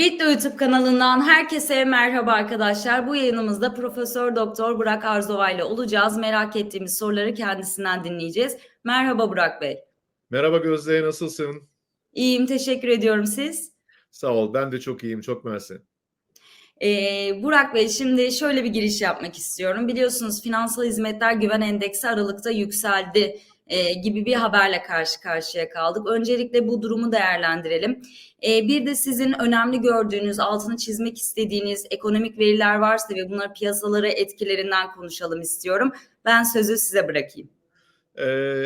Bitli YouTube kanalından herkese merhaba arkadaşlar. Bu yayınımızda Profesör Doktor Burak Arzova ile olacağız. Merak ettiğimiz soruları kendisinden dinleyeceğiz. Merhaba Burak Bey. Merhaba Gözde, nasılsın? İyiyim, teşekkür ediyorum siz. Sağ ol, ben de çok iyiyim, çok mersi. Ee, Burak Bey şimdi şöyle bir giriş yapmak istiyorum. Biliyorsunuz finansal hizmetler güven endeksi Aralık'ta yükseldi e, gibi bir haberle karşı karşıya kaldık. Öncelikle bu durumu değerlendirelim. E, bir de sizin önemli gördüğünüz, altını çizmek istediğiniz ekonomik veriler varsa ve bunları piyasalara etkilerinden konuşalım istiyorum. Ben sözü size bırakayım. Ee,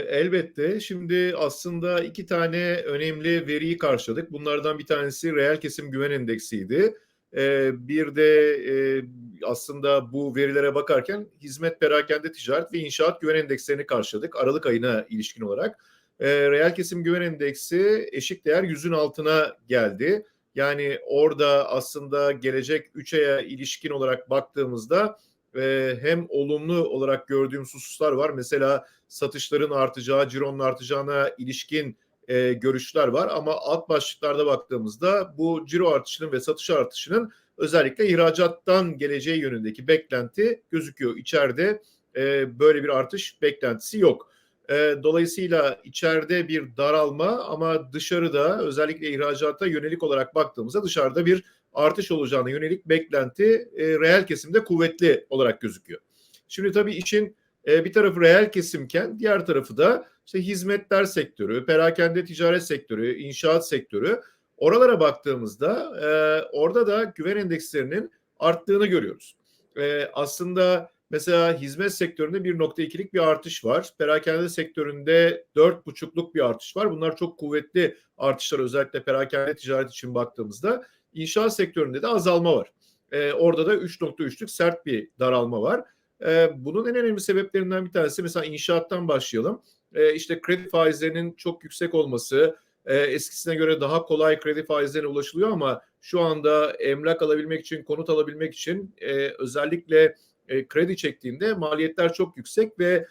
elbette. Şimdi aslında iki tane önemli veriyi karşıladık. Bunlardan bir tanesi reel kesim güven endeksiydi. Ee, bir de e, aslında bu verilere bakarken hizmet, perakende, ticaret ve inşaat güven endekslerini karşıladık Aralık ayına ilişkin olarak. Ee, reel kesim güven endeksi eşik değer yüzün altına geldi. Yani orada aslında gelecek 3 aya ilişkin olarak baktığımızda e, hem olumlu olarak gördüğümüz hususlar var. Mesela satışların artacağı, cironun artacağına ilişkin e, görüşler var. Ama alt başlıklarda baktığımızda bu ciro artışının ve satış artışının özellikle ihracattan geleceği yönündeki beklenti gözüküyor. İçeride e, böyle bir artış beklentisi yok. E, dolayısıyla içeride bir daralma ama dışarıda özellikle ihracata yönelik olarak baktığımızda dışarıda bir artış olacağına yönelik beklenti e, reel kesimde kuvvetli olarak gözüküyor. Şimdi tabii işin bir tarafı reel kesimken diğer tarafı da işte hizmetler sektörü, perakende ticaret sektörü, inşaat sektörü. Oralara baktığımızda e, orada da güven endekslerinin arttığını görüyoruz. E, aslında mesela hizmet sektöründe 1.2'lik bir artış var. Perakende sektöründe 4.5'luk bir artış var. Bunlar çok kuvvetli artışlar özellikle perakende ticaret için baktığımızda. İnşaat sektöründe de azalma var. E, orada da 3.3'lük sert bir daralma var. E, bunun en önemli sebeplerinden bir tanesi mesela inşaattan başlayalım. E, işte kredi faizlerinin çok yüksek olması, e, eskisine göre daha kolay kredi faizlerine ulaşılıyor ama şu anda emlak alabilmek için, konut alabilmek için e, özellikle e, kredi çektiğinde maliyetler çok yüksek ve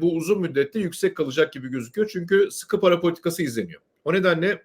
bu uzun müddette yüksek kalacak gibi gözüküyor. Çünkü sıkı para politikası izleniyor. O nedenle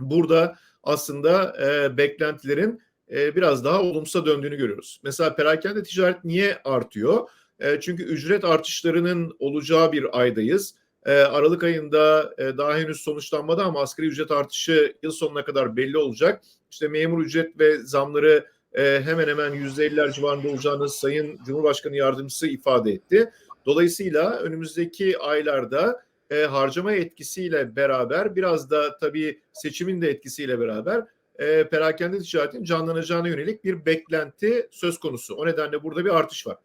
burada aslında beklentilerin e, biraz daha olumsuza döndüğünü görüyoruz. Mesela perakende ticaret niye artıyor? E, çünkü ücret artışlarının olacağı bir aydayız. E, Aralık ayında daha henüz sonuçlanmadı ama asgari ücret artışı yıl sonuna kadar belli olacak. İşte memur ücret ve zamları hemen hemen %50'ler civarında olacağını Sayın Cumhurbaşkanı Yardımcısı ifade etti. Dolayısıyla önümüzdeki aylarda e, harcama etkisiyle beraber biraz da tabii seçimin de etkisiyle beraber e, perakende ticaretin canlanacağına yönelik bir beklenti söz konusu. O nedenle burada bir artış var.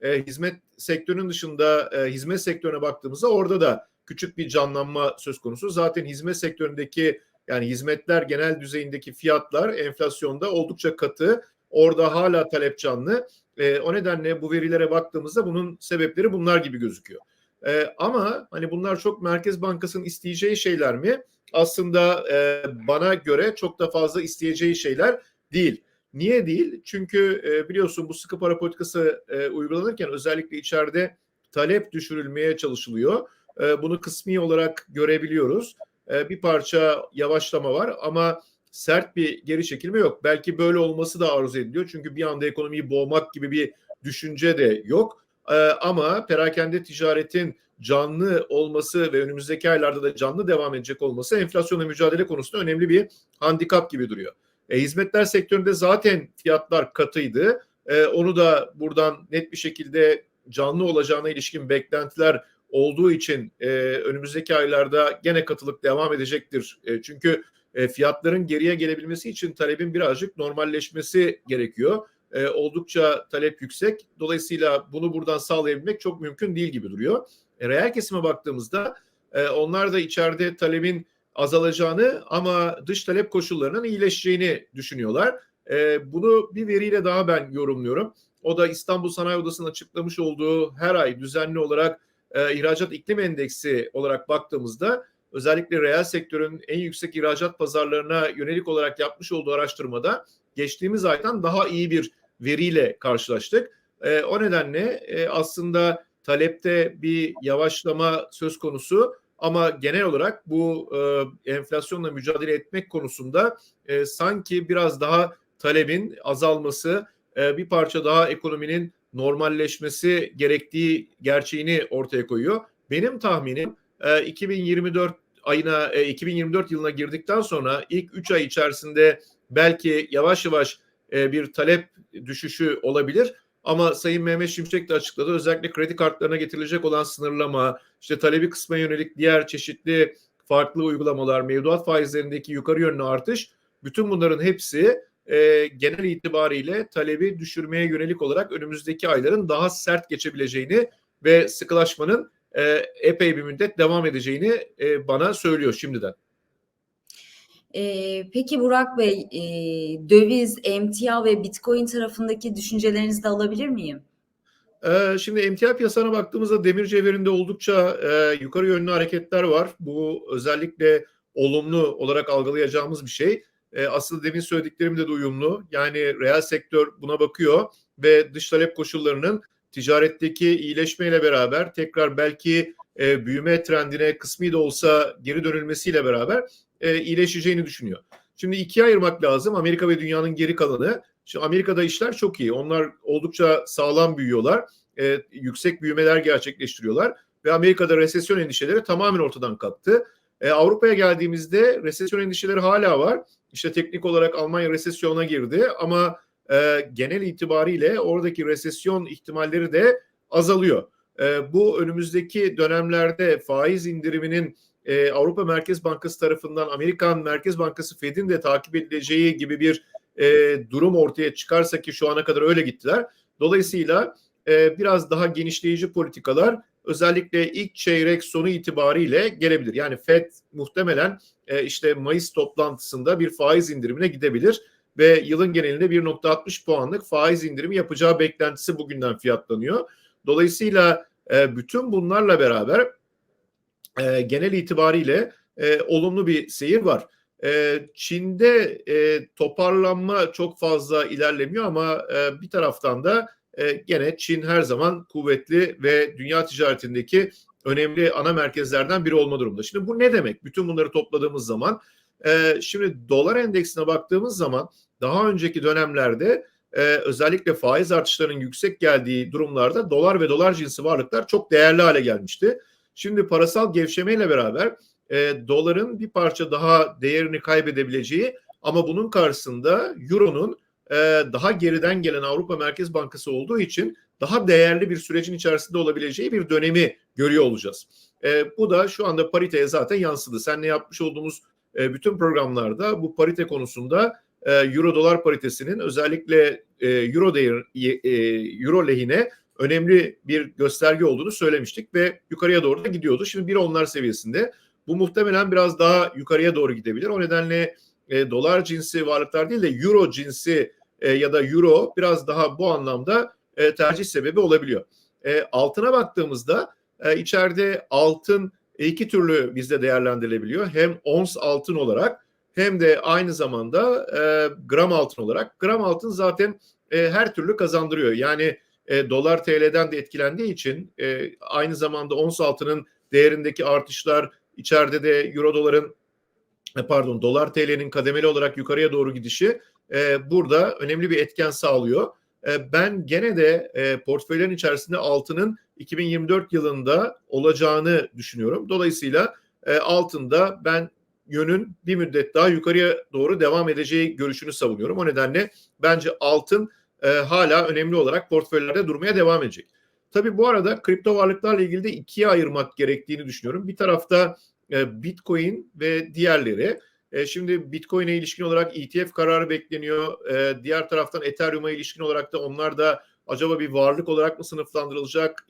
E, hizmet sektörünün dışında e, hizmet sektörüne baktığımızda orada da küçük bir canlanma söz konusu. Zaten hizmet sektöründeki yani hizmetler genel düzeyindeki fiyatlar enflasyonda oldukça katı. Orada hala talep canlı. E, o nedenle bu verilere baktığımızda bunun sebepleri bunlar gibi gözüküyor. E, ama hani bunlar çok Merkez Bankası'nın isteyeceği şeyler mi? Aslında e, bana göre çok da fazla isteyeceği şeyler değil. Niye değil? Çünkü e, biliyorsun bu sıkı para politikası e, uygulanırken özellikle içeride talep düşürülmeye çalışılıyor. E, bunu kısmi olarak görebiliyoruz. E, bir parça yavaşlama var ama sert bir geri çekilme yok. Belki böyle olması da arzu ediliyor. Çünkü bir anda ekonomiyi boğmak gibi bir düşünce de yok. E, ama perakende ticaretin canlı olması ve önümüzdeki aylarda da canlı devam edecek olması enflasyonla mücadele konusunda önemli bir handikap gibi duruyor. E, hizmetler sektöründe zaten fiyatlar katıydı. E, onu da buradan net bir şekilde canlı olacağına ilişkin beklentiler olduğu için e, önümüzdeki aylarda gene katılık devam edecektir. E, çünkü e, fiyatların geriye gelebilmesi için talebin birazcık normalleşmesi gerekiyor. E, oldukça talep yüksek. Dolayısıyla bunu buradan sağlayabilmek çok mümkün değil gibi duruyor. E, reel kesime baktığımızda e, onlar da içeride talebin azalacağını ama dış talep koşullarının iyileşeceğini düşünüyorlar. E, bunu bir veriyle daha ben yorumluyorum. O da İstanbul Sanayi Odası'nın açıklamış olduğu her ay düzenli olarak e, ihracat iklim endeksi olarak baktığımızda özellikle reel sektörün en yüksek ihracat pazarlarına yönelik olarak yapmış olduğu araştırmada geçtiğimiz aydan daha iyi bir veriyle karşılaştık. E, o nedenle e, aslında talepte bir yavaşlama söz konusu Ama genel olarak bu e, enflasyonla mücadele etmek konusunda e, sanki biraz daha talebin azalması, e, bir parça daha ekonominin normalleşmesi gerektiği gerçeğini ortaya koyuyor. Benim tahminim e, 2024 ayına e, 2024 yılına girdikten sonra ilk 3 ay içerisinde belki yavaş yavaş e, bir talep düşüşü olabilir. Ama Sayın Mehmet Şimşek de açıkladı. Özellikle kredi kartlarına getirilecek olan sınırlama, işte talebi kısma yönelik diğer çeşitli farklı uygulamalar, mevduat faizlerindeki yukarı yönlü artış, bütün bunların hepsi e, genel itibariyle talebi düşürmeye yönelik olarak önümüzdeki ayların daha sert geçebileceğini ve sıkılaşmanın e, epey bir müddet devam edeceğini e, bana söylüyor şimdiden. Ee, peki Burak Bey, e, döviz, emtia ve Bitcoin tarafındaki düşüncelerinizi de alabilir miyim? Ee, şimdi emtia piyasasına baktığımızda demir cevherinde oldukça e, yukarı yönlü hareketler var. Bu özellikle olumlu olarak algılayacağımız bir şey. E, aslında demin söylediklerimde de uyumlu. Yani reel sektör buna bakıyor ve dış talep koşullarının ticaretteki iyileşmeyle beraber tekrar belki e, büyüme trendine kısmi de olsa geri dönülmesiyle beraber e, iyileşeceğini düşünüyor. Şimdi ikiye ayırmak lazım. Amerika ve dünyanın geri kalanı. Şimdi Amerika'da işler çok iyi. Onlar oldukça sağlam büyüyorlar. E, yüksek büyümeler gerçekleştiriyorlar. Ve Amerika'da resesyon endişeleri tamamen ortadan kalktı. E, Avrupa'ya geldiğimizde resesyon endişeleri hala var. İşte teknik olarak Almanya resesyona girdi ama e, genel itibariyle oradaki resesyon ihtimalleri de azalıyor. E, bu önümüzdeki dönemlerde faiz indiriminin e, Avrupa Merkez Bankası tarafından Amerikan Merkez Bankası Fed'in de takip edileceği gibi bir e, durum ortaya çıkarsa ki şu ana kadar öyle gittiler. Dolayısıyla e, biraz daha genişleyici politikalar özellikle ilk çeyrek sonu itibariyle gelebilir. Yani Fed muhtemelen e, işte Mayıs toplantısında bir faiz indirimine gidebilir ve yılın genelinde 1.60 puanlık faiz indirimi yapacağı beklentisi bugünden fiyatlanıyor. Dolayısıyla e, bütün bunlarla beraber e, genel itibariyle e, olumlu bir seyir var. E, Çin'de e, toparlanma çok fazla ilerlemiyor ama e, bir taraftan da e, gene Çin her zaman kuvvetli ve dünya ticaretindeki önemli ana merkezlerden biri olma durumda. Şimdi bu ne demek? Bütün bunları topladığımız zaman e, şimdi dolar endeksine baktığımız zaman daha önceki dönemlerde e, özellikle faiz artışlarının yüksek geldiği durumlarda dolar ve dolar cinsi varlıklar çok değerli hale gelmişti. Şimdi parasal gevşemeyle beraber e, doların bir parça daha değerini kaybedebileceği ama bunun karşısında euronun e, daha geriden gelen Avrupa Merkez Bankası olduğu için daha değerli bir sürecin içerisinde olabileceği bir dönemi görüyor olacağız. E, bu da şu anda pariteye zaten yansıdı. Seninle yapmış olduğumuz e, bütün programlarda bu parite konusunda e, euro dolar paritesinin özellikle e, euro değer, e, euro lehine önemli bir gösterge olduğunu söylemiştik ve yukarıya doğru da gidiyordu. Şimdi bir onlar seviyesinde. Bu muhtemelen biraz daha yukarıya doğru gidebilir. O nedenle e, dolar cinsi varlıklar değil de euro cinsi e, ya da euro biraz daha bu anlamda e, tercih sebebi olabiliyor. E, altına baktığımızda e, içeride altın iki türlü bizde değerlendirilebiliyor. Hem ons altın olarak hem de aynı zamanda e, gram altın olarak. Gram altın zaten e, her türlü kazandırıyor. Yani e, dolar TL'den de etkilendiği için e, aynı zamanda ons altının değerindeki artışlar içeride de euro doların e, pardon dolar TL'nin kademeli olarak yukarıya doğru gidişi e, burada önemli bir etken sağlıyor. E, ben gene de e, portföylerin içerisinde altının 2024 yılında olacağını düşünüyorum. Dolayısıyla e, altında ben yönün bir müddet daha yukarıya doğru devam edeceği görüşünü savunuyorum. O nedenle bence altın e, hala önemli olarak portföylerde durmaya devam edecek. Tabii bu arada kripto varlıklarla ilgili de ikiye ayırmak gerektiğini düşünüyorum. Bir tarafta e, Bitcoin ve diğerleri. E, şimdi Bitcoin'e ilişkin olarak ETF kararı bekleniyor. E, diğer taraftan Ethereum'a ilişkin olarak da onlar da acaba bir varlık olarak mı sınıflandırılacak?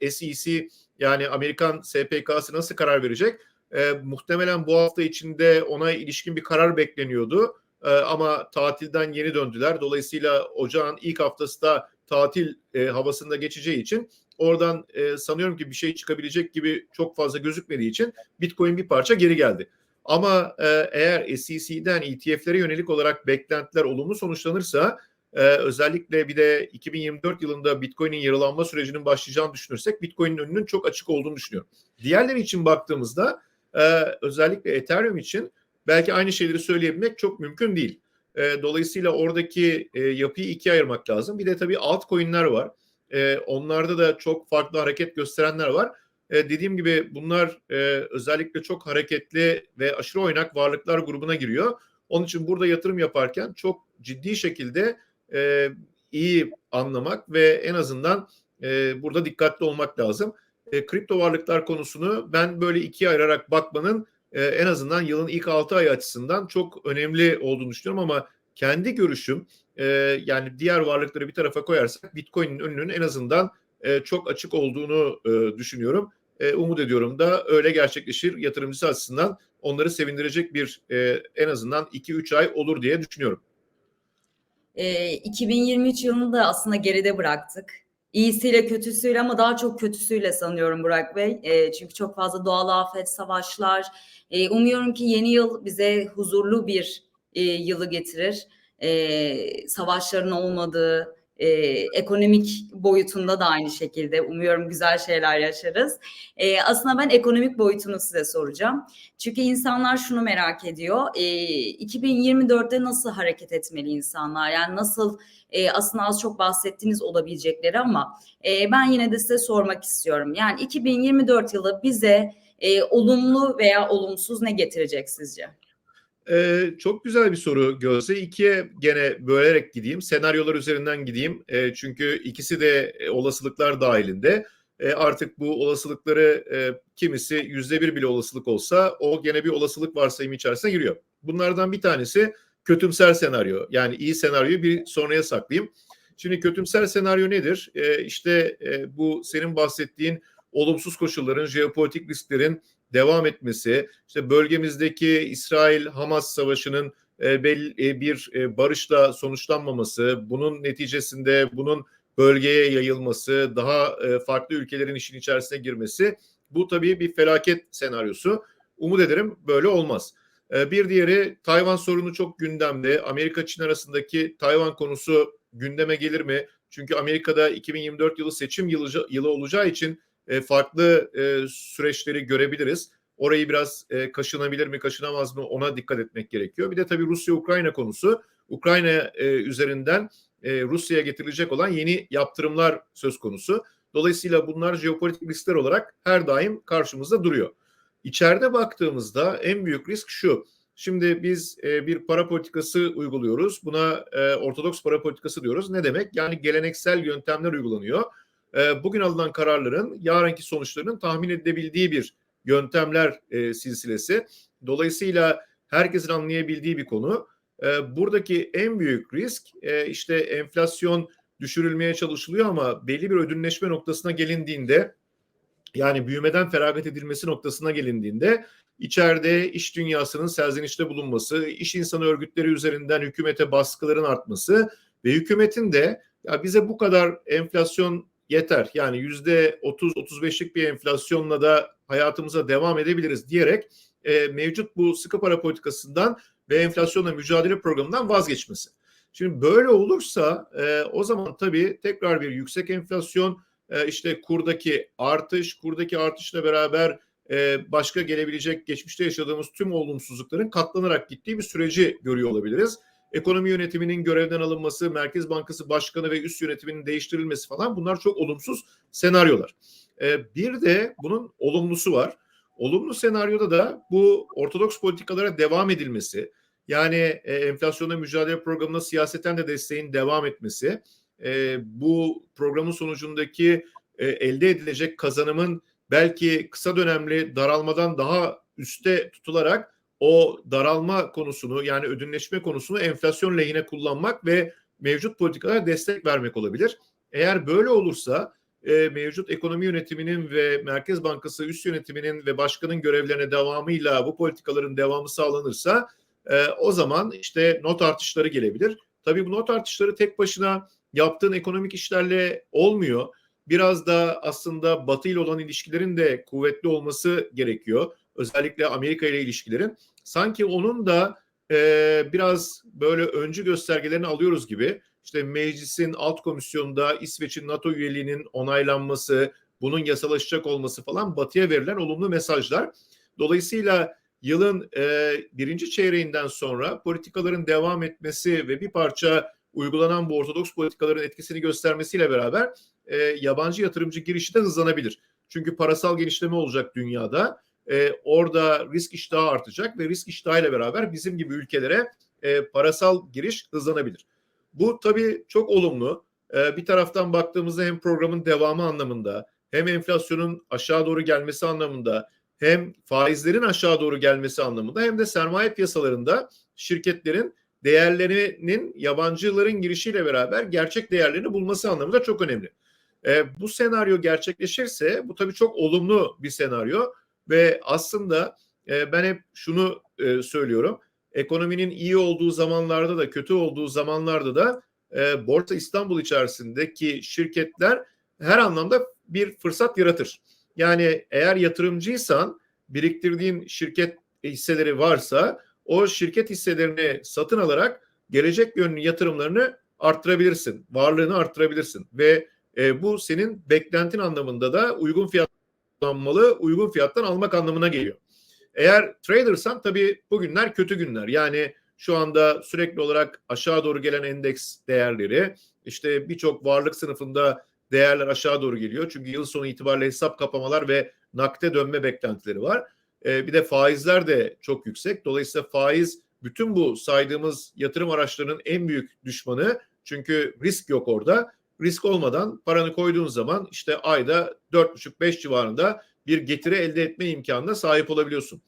E, SEC yani Amerikan SPK'sı nasıl karar verecek? E, muhtemelen bu hafta içinde ona ilişkin bir karar bekleniyordu. E, ama tatilden yeni döndüler. Dolayısıyla ocağın ilk haftası da tatil e, havasında geçeceği için oradan e, sanıyorum ki bir şey çıkabilecek gibi çok fazla gözükmediği için Bitcoin bir parça geri geldi. Ama e, eğer SEC'den ETF'lere yönelik olarak beklentiler olumlu sonuçlanırsa Ee, özellikle bir de 2024 yılında Bitcoin'in yarılanma sürecinin başlayacağını düşünürsek Bitcoin'in önünün çok açık olduğunu düşünüyorum. Diğerleri için baktığımızda e, özellikle Ethereum için belki aynı şeyleri söyleyebilmek çok mümkün değil. E, dolayısıyla oradaki e, yapıyı ikiye ayırmak lazım. Bir de tabii altcoin'ler var. E, onlarda da çok farklı hareket gösterenler var. E, dediğim gibi bunlar e, özellikle çok hareketli ve aşırı oynak varlıklar grubuna giriyor. Onun için burada yatırım yaparken çok ciddi şekilde e, iyi anlamak ve en azından e, burada dikkatli olmak lazım. E, kripto varlıklar konusunu ben böyle ikiye ayırarak bakmanın e, en azından yılın ilk 6 ayı açısından çok önemli olduğunu düşünüyorum ama kendi görüşüm e, yani diğer varlıkları bir tarafa koyarsak Bitcoin'in önünün en azından e, çok açık olduğunu e, düşünüyorum. E, umut ediyorum da öyle gerçekleşir yatırımcısı açısından onları sevindirecek bir e, en azından 2-3 ay olur diye düşünüyorum. E, 2023 yılını da aslında geride bıraktık. İyisiyle kötüsüyle ama daha çok kötüsüyle sanıyorum Burak Bey. E, çünkü çok fazla doğal afet, savaşlar. E, umuyorum ki yeni yıl bize huzurlu bir e, yılı getirir. E, savaşların olmadığı, e, ekonomik boyutunda da aynı şekilde umuyorum güzel şeyler yaşarız. E, aslında ben ekonomik boyutunu size soracağım. Çünkü insanlar şunu merak ediyor. E, 2024'te nasıl hareket etmeli insanlar? Yani nasıl e, aslında az çok bahsettiğiniz olabilecekleri ama e, ben yine de size sormak istiyorum. Yani 2024 yılı bize e, olumlu veya olumsuz ne getirecek sizce? Ee, çok güzel bir soru Gözde. İkiye gene bölerek gideyim. Senaryolar üzerinden gideyim. E, çünkü ikisi de e, olasılıklar dahilinde. E, artık bu olasılıkları e, kimisi yüzde bir bile olasılık olsa o gene bir olasılık varsayımı içerisine giriyor. Bunlardan bir tanesi kötümser senaryo. Yani iyi senaryoyu bir sonraya saklayayım. Şimdi kötümser senaryo nedir? E, işte e, bu senin bahsettiğin olumsuz koşulların, jeopolitik risklerin devam etmesi, işte bölgemizdeki İsrail-Hamas savaşının e, belli e, bir e, barışla sonuçlanmaması, bunun neticesinde bunun bölgeye yayılması, daha farklı ülkelerin işin içerisine girmesi, bu tabii bir felaket senaryosu. Umut ederim böyle olmaz. Bir diğeri Tayvan sorunu çok gündemde. Amerika-Çin arasındaki Tayvan konusu gündeme gelir mi? Çünkü Amerika'da 2024 yılı seçim yılı olacağı için e, farklı e, süreçleri görebiliriz. Orayı biraz e, kaşınabilir mi, kaşınamaz mı ona dikkat etmek gerekiyor. Bir de tabii Rusya-Ukrayna konusu. Ukrayna üzerinden Rusya'ya getirilecek olan yeni yaptırımlar söz konusu. Dolayısıyla bunlar jeopolitik riskler olarak her daim karşımızda duruyor. İçeride baktığımızda en büyük risk şu. Şimdi biz bir para politikası uyguluyoruz. Buna ortodoks para politikası diyoruz. Ne demek? Yani geleneksel yöntemler uygulanıyor e, bugün alınan kararların yarınki sonuçlarının tahmin edilebildiği bir yöntemler e, silsilesi. Dolayısıyla herkesin anlayabildiği bir konu. E, buradaki en büyük risk e, işte enflasyon düşürülmeye çalışılıyor ama belli bir ödünleşme noktasına gelindiğinde yani büyümeden feragat edilmesi noktasına gelindiğinde içeride iş dünyasının serzenişte bulunması, iş insanı örgütleri üzerinden hükümete baskıların artması ve hükümetin de ya bize bu kadar enflasyon yeter. Yani yüzde 30-35'lik bir enflasyonla da hayatımıza devam edebiliriz diyerek e, mevcut bu sıkı para politikasından ve enflasyonla mücadele programından vazgeçmesi. Şimdi böyle olursa e, o zaman tabii tekrar bir yüksek enflasyon e, işte kurdaki artış, kurdaki artışla beraber e, başka gelebilecek geçmişte yaşadığımız tüm olumsuzlukların katlanarak gittiği bir süreci görüyor olabiliriz ekonomi yönetiminin görevden alınması, Merkez Bankası Başkanı ve üst yönetiminin değiştirilmesi falan bunlar çok olumsuz senaryolar. Ee, bir de bunun olumlusu var. Olumlu senaryoda da bu ortodoks politikalara devam edilmesi, yani e, enflasyonla mücadele programına siyaseten de desteğin devam etmesi, e, bu programın sonucundaki e, elde edilecek kazanımın belki kısa dönemli daralmadan daha üste tutularak o daralma konusunu yani ödünleşme konusunu enflasyon lehine kullanmak ve mevcut politikalara destek vermek olabilir. Eğer böyle olursa e, mevcut ekonomi yönetiminin ve Merkez Bankası üst yönetiminin ve başkanın görevlerine devamıyla bu politikaların devamı sağlanırsa e, o zaman işte not artışları gelebilir. Tabii bu not artışları tek başına yaptığın ekonomik işlerle olmuyor. Biraz da aslında Batı ile olan ilişkilerin de kuvvetli olması gerekiyor. Özellikle Amerika ile ilişkilerin sanki onun da e, biraz böyle öncü göstergelerini alıyoruz gibi. işte meclisin alt komisyonunda İsveç'in NATO üyeliğinin onaylanması, bunun yasalaşacak olması falan Batı'ya verilen olumlu mesajlar. Dolayısıyla yılın e, birinci çeyreğinden sonra politikaların devam etmesi ve bir parça uygulanan bu ortodoks politikaların etkisini göstermesiyle beraber e, yabancı yatırımcı girişi de hızlanabilir. Çünkü parasal genişleme olacak dünyada. E, orada risk iştahı artacak ve risk iştahıyla beraber bizim gibi ülkelere e, parasal giriş hızlanabilir. Bu tabii çok olumlu. E, bir taraftan baktığımızda hem programın devamı anlamında hem enflasyonun aşağı doğru gelmesi anlamında hem faizlerin aşağı doğru gelmesi anlamında hem de sermaye piyasalarında şirketlerin değerlerinin yabancıların girişiyle beraber gerçek değerlerini bulması anlamında çok önemli. E, bu senaryo gerçekleşirse bu tabii çok olumlu bir senaryo ve aslında e, ben hep şunu e, söylüyorum. Ekonominin iyi olduğu zamanlarda da kötü olduğu zamanlarda da e, Borsa İstanbul içerisindeki şirketler her anlamda bir fırsat yaratır. Yani eğer yatırımcıysan biriktirdiğin şirket hisseleri varsa o şirket hisselerini satın alarak gelecek yönlü yatırımlarını arttırabilirsin. Varlığını arttırabilirsin ve e, bu senin beklentin anlamında da uygun fiyatlanmalı, uygun fiyattan almak anlamına geliyor. Eğer tradersan tabii bugünler kötü günler. Yani şu anda sürekli olarak aşağı doğru gelen endeks değerleri, işte birçok varlık sınıfında değerler aşağı doğru geliyor. Çünkü yıl sonu itibariyle hesap kapamalar ve nakde dönme beklentileri var. Ee, bir de faizler de çok yüksek. Dolayısıyla faiz bütün bu saydığımız yatırım araçlarının en büyük düşmanı. Çünkü risk yok orada. Risk olmadan paranı koyduğun zaman işte ayda 4,5-5 civarında bir getiri elde etme imkanına sahip olabiliyorsun.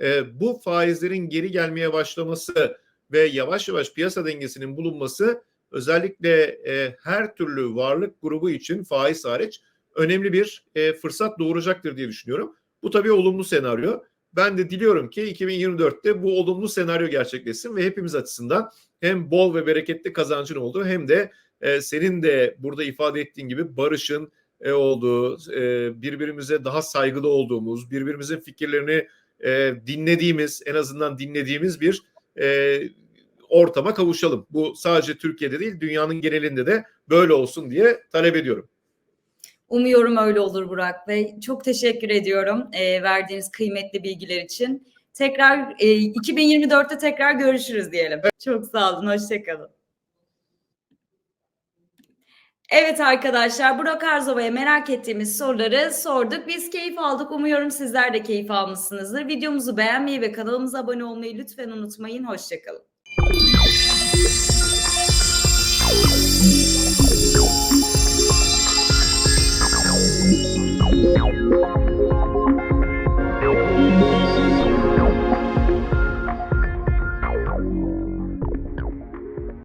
Ee, bu faizlerin geri gelmeye başlaması ve yavaş yavaş piyasa dengesinin bulunması özellikle e, her türlü varlık grubu için faiz hariç önemli bir e, fırsat doğuracaktır diye düşünüyorum. Bu tabii olumlu senaryo. Ben de diliyorum ki 2024'te bu olumlu senaryo gerçekleşsin ve hepimiz açısından hem bol ve bereketli kazancın olduğu hem de e, senin de burada ifade ettiğin gibi barışın e, olduğu, e, birbirimize daha saygılı olduğumuz, birbirimizin fikirlerini e, dinlediğimiz, en azından dinlediğimiz bir e, ortama kavuşalım. Bu sadece Türkiye'de değil, dünyanın genelinde de böyle olsun diye talep ediyorum. Umuyorum öyle olur Burak Bey. Çok teşekkür ediyorum e, verdiğiniz kıymetli bilgiler için. Tekrar e, 2024'te tekrar görüşürüz diyelim. Çok sağ olun, hoşçakalın. Evet arkadaşlar Burak Arzova'ya merak ettiğimiz soruları sorduk. Biz keyif aldık. Umuyorum sizler de keyif almışsınızdır. Videomuzu beğenmeyi ve kanalımıza abone olmayı lütfen unutmayın. Hoşçakalın.